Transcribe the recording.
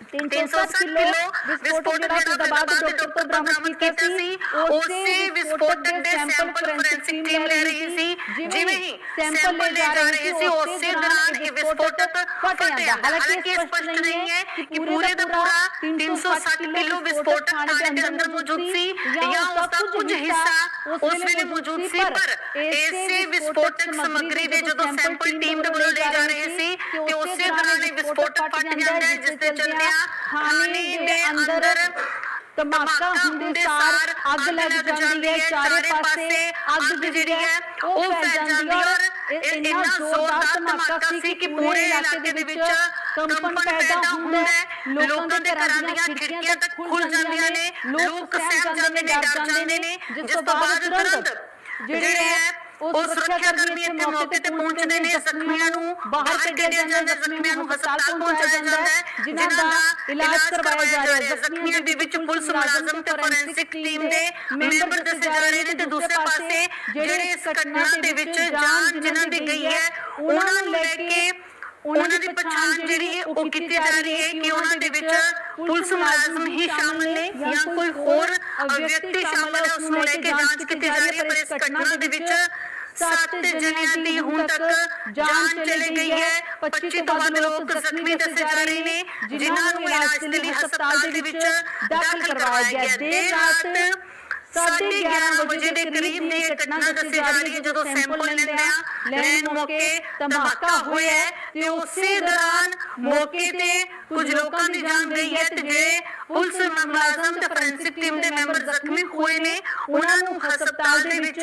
360 kilo ਵਿਸਫੋਟਕ ਜਿਹੜਾ Faridabad doctor ਤੋਂ ਬਰਾਮਦ ਕੀਤਾ ਸੀ ਉਸੇ ਵਿਸਫੋਟਕ ਦੇ ਸੈਂਪਲ ਫੋਰੈਂਸਿਕ ਟੀਮ ਲੈ ਰਹੀ ਸੀ ਜਿਵੇਂ ਹੀ ਸੈਂਪਲ ਲੈ ਜਾ ਰਹੇ ਸੀ ਉਸੇ ਦੌਰਾਨ ਇਹ ਵਿਸਫੋਟਕ ਫਟ ਜਾਂਦਾ ਹਾਲਾਂਕਿ ਇਹ ਸਪਸ਼ਟ ਨਹੀਂ ਹੈ ਕਿ ਪੂਰੇ ਦਾ ਪੂਰਾ 360 ਕਿਲੋ ਵਿਸਫੋਟਕ ਥਾਣੇ ਦੇ ਅੰਦਰ ਮੌਜੂਦ ਸੀ ਜਾਂ ਉਸ ਦਾ ਕੁਝ ਹਿੱਸਾ ਉਸ ਵੇਲੇ ਮੌਜੂਦ ਸੀ ਪਰ ਇਸੇ ਵਿਸਫੋਟਕ ਸਮੱਗਰੀ ਦੇ ਜਦੋਂ ਸੈਂਪਲ ਟੀਮ ਦੇ ਵੱਲੋਂ ਲਏ ਜਾ ਰਹੇ ਸੀ ਤੇ ਉਸੇ ਦੌਰਾਨ ਇਹ ਵਿਸਫੋਟਕ ਫਟ ਜਾਂਦਾ ਹੈ ਜਿਸ ਦੇ ਚੱਲਦਿਆਂ ਥਾਣੇ ਦੇ ਅੰਦਰ ਧਮਾਕਾ ਹੁੰਦੇ ਸਾਰ ਅੱਗ ਲੱਗ ਜਾਂਦੀ ਹੈ ਚਾਰੇ ਪਾਸੇ ਅੱਗ ਜਿਹੜੀ ਹੈ ਉਹ ਫੈਲ ਜਾਂਦੀ ਹੈ ਔਰ ਇੰਨਾ ਜ਼ੋਰਦਾਰ ਧਮਾਕਾ ਸੀ ਕਿ ਪੂਰੇ ਇਲਾਕੇ ਦੇ ਵਿੱਚ ਕੰਪਨ ਪੈਦਾ ਹੁੰਦਾ ਹੈ ਲੋਕਾਂ ਦੇ ਘਰਾਂ ਦੀਆਂ ਖਿੜਕੀਆਂ ਤੱਕ ਖੁੱਲ ਜਾਂਦੀਆਂ ਨੇ ਲੋਕ ਸਹਿਮ ਜਾਂਦੇ ਨੇ ਡਰ ਜਾਂਦੇ ਨੇ ਜਿਸ ਤੋਂ ਬਾਅਦ ਤੁਰੰਤ ਜਿਹੜੇ ਉਹ ਸੁਰੱਖਿਆ ਕਰਮੀ ਇੱਥੇ ਮੌਕੇ ਤੇ ਪਹੁੰਚਦੇ ਨੇ ਜ਼ਖਮੀਆਂ ਨੂੰ ਬਾਹਰ ਕੱਢਿਆ ਜਾਂਦਾ ਜ਼ਖਮੀਆਂ ਨੂੰ ਹਸਪਤਾਲ ਪਹੁੰਚਾਇਆ ਜਾਂਦਾ ਹੈ ਜਿਨ੍ਹਾਂ ਦਾ ਇਲਾਜ ਕਰਵਾਇਆ ਜਾ ਰਿਹਾ ਹੈ। ਜ਼ਖਮੀਆਂ ਦੇ ਵਿੱਚ ਪੁਲਿਸ ਮੁਲਾਜ਼ਮ ਤੇ ਫੋਰੈਂਸਿਕ ਟੀਮ ਦੇ ਮੈਂਬਰ ਦੱਸੇ ਜਾ ਰਹੇ ਨੇ ਤੇ ਦੂਸਰੇ ਪਾਸੇ ਜਿਹੜੇ ਇਸ ਘਟਨਾ ਦੇ ਵਿੱਚ ਜਾਨ ਜਿਨ੍ਹਾਂ ਦੀ ਗਈ ਹੈ ਉਹਨਾਂ ਨੂੰ ਲੈ ਕੇ ਉਹਨਾਂ ਦੀ ਪਛਾਣ ਜਿਹੜੀ ਹੈ ਉਹ ਕੀਤੀ ਜਾ ਰਹੀ ਹੈ ਕਿ ਉਹਨਾਂ ਦੇ ਵਿੱਚ ਪੁਲਿਸ ਮੁਲਾਜ਼ਮ ਹੀ ਸ਼ਾਮਲ ਨੇ। ਜਾਂ ਕੋਈ ਹੋਰ ਵਿਅਕਤੀ ਸ਼ਾਮਲ ਹੈ ਉਸ ਨੂੰ ਲੈ ਕੇ ਜਾਂਚ ਕੀਤੀ ਜਾ ਰਹੀ ਹੈ ਪਰ ਇਸ ਘਟਨਾ ਦੇ ਵਿੱਚ ਸੱਤ ਜਣਿਆਂ ਦੀ ਹੁਣ ਤੱਕ ਜਾਨ ਚਲੀ ਗਈ ਹੈ। 25 ਤੋਂ ਵੱਧ ਲੋਕ ਜ਼ਖਮੀ ਦੱਸੇ ਜਾ ਰਹੇ ਨੇ ਜਿਨ੍ਹਾਂ ਨੂੰ ਇਲਾਜ ਦੇ ਲਈ ਹਸਪਤਾਲ ਦੇ ਵਿੱਚ ਦਾਖਲ ਕਰਵਾਇਆ ਗਿਆ। ਦੇਰ ਰਾਤ ਸਾਢੇ 11 ਵਜੇ ਦੇ ਕਰੀਬ ਦੀ ਘਟਨਾ ਦੱਸੀ ਜਾ ਰਹੀ ਹੈ ਜਦੋਂ ਸੈਂਪਲ ਲੈਂਦਿਆਂ ਲੈਣ ਮੌਕੇ ਧਮਾਕਾ ਹੋਇਆ ਤੇ ਉਸੇ ਦੌਰਾਨ ਮੌਕੇ ਤੇ ਕੁਝ ਲੋਕਾਂ ਦੀ ਜਾਨ ਗਈ ਹੈ ਤੇ ਜਿਹੜੇ ਪੁਲਿਸ ਮੁਲਾਜ਼ਮ ਤੇ ਫੋਰੈਂਸਿਕ ਟੀਮ ਦੇ ਮੈਂਬਰ ਜ਼ਖਮੀ ਹੋਏ ਨੇ। ਉਹਨਾਂ ਨੂੰ ਹਸਪਤਾਲ ਦੇ ਵਿੱਚ